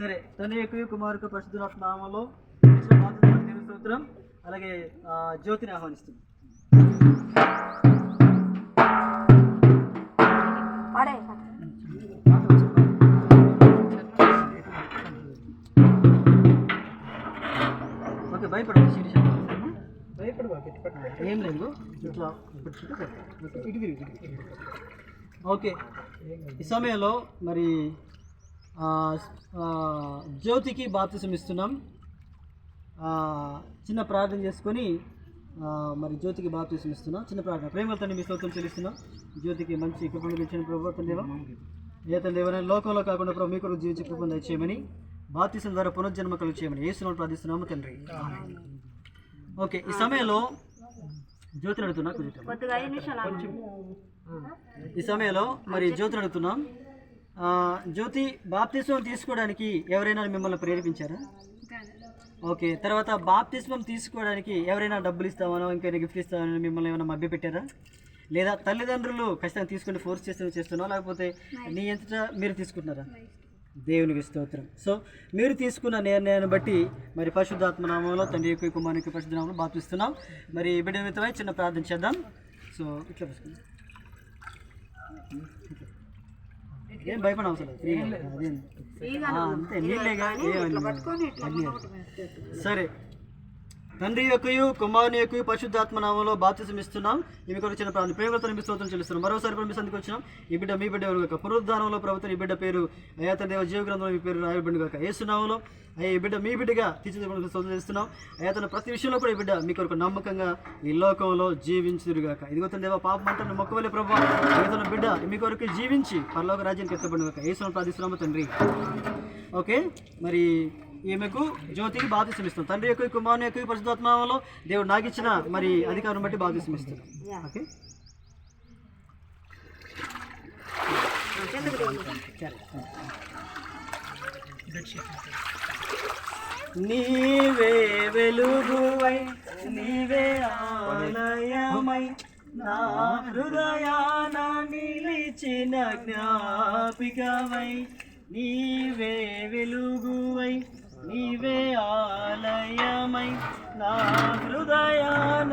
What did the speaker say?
సరే తన యొక్క కుమారుకు పరిశుద్ధ నామంలో దేవుని స్తోత్రం అలాగే జ్యోతిని ఆహ్వానిస్తుంది. ఓకే భయపడదు శిరీష ఏం లేదు ఇట్లా. ఓకే, ఇటు ఈ సమయంలో మరి జ్యోతికి బాప్తిసం ఇస్తున్నాం. చిన్న ప్రార్థన చేసుకొని మరి జ్యోతికి బాప్తిసం ఇస్తున్నాం. చిన్న ప్రార్థన. తండ్రి మీ స్తోత్రం చెల్లిస్తున్నాం. జ్యోతికి మంచి కృపను ఇచ్చిన ప్రభు తండ్రి ఏ తండ్రి లోకంలో కాకుండా ప్రభు మీ కొరకు జీవించే కృపను దయచేయమని బాప్తిసం ద్వారా పునర్జన్మ కలుగు చేయమని ఏసునామం ప్రార్థిస్తున్నాము తండ్రి. ఓకే ఈ సమయంలో జ్యోతిని అడుగుతున్నా. ఈ సమయంలో మరి జ్యోతిని అడుగుతున్నాం. జ్యోతి బాప్తిస్వం తీసుకోవడానికి ఎవరైనా మిమ్మల్ని ప్రేరేపించారా? ఓకే తర్వాత బాప్తిస్వం తీసుకోవడానికి ఎవరైనా డబ్బులు ఇస్తామనో ఇంకా గిఫ్ట్ ఇస్తామని మిమ్మల్ని ఏమైనా మభ్య పెట్టారా? లేదా తల్లిదండ్రులు ఖచ్చితంగా తీసుకుని ఫోర్స్ చేస్తే చేస్తున్నా లేకపోతే నీ ఎంత మీరు తీసుకుంటున్నారా? దేవునికి స్తోత్రం. సో మీరు తీసుకున్న నిర్ణయాన్ని బట్టి మరి పరిశుద్ధాత్మ నామంలో తండ్రి యొక్క కుమారునికి పరిశుద్ధ నామంలో మరి ఈ బిడ్డ చిన్న ప్రార్థన చేద్దాం. సో ఇట్లా ఏం భయపడ అవసరం ఫ్రీగా అదేం అంతే ఏమని అన్నీ సరే. తండ్రి యొక్కయు కుమారుని యొక్క పరిశుద్ధాత్మ నామంలో బాప్తిసం ఇస్తున్నాం ఈమె కొరకు చిన్న ప్రాంతం ప్రేమతో మీ స్తోత్రం చెల్లిస్తున్నాం. మరోసారి కూడా మీ సందికి వచ్చినాం. ఈ బిడ్డ మీ బిడ్డ ఎవరు పునరుద్ధానంలో ప్రభుత్వం ఈ బిడ్డ పేరు అయ్యా తండ్రి దేవ జీవ గ్రంథంలో మీ పేరు రాయబడి కాక ఏసునామంలో అయ్యా ఈ బిడ్డ మీ బిడ్డగా తీర్చిదిద్దడానికి స్తోత్రం చేస్తున్నాం అయ్యా తన ప్రతి విషయంలో కూడా ఈ బిడ్డ మీ కొరకు నమ్మకంగా ఈ లోకంలో జీవించుదురుగాక. ఇదిగో తన దేవ పాపం అంటే మొక్కవలే ప్రభావ తన బిడ్డ మీ కొరకు జీవించి పరలోక రాజ్యానికి ఎత్తబడి కాక ఏసును ప్రార్థిస్తున్నాము తండ్రి. ఓకే? మరి ఈమెకు జ్యోతికి బాధ్యత ఇస్తాం తండ్రి యొక్క కుమారుని యొక్క పరిశుద్ధాత్మలో దేవుడు నాకు ఇచ్చిన మరి అధికారం బట్టి బాధ్యత ఇస్తాం ఓకే? నీవే వెలుగువై నీవే ఆలయమై నా హృదయాన నిలిచిన జ్ఞాపికవై నీవే వెలుగువై నీవే ఆలయమై నా హృదయాన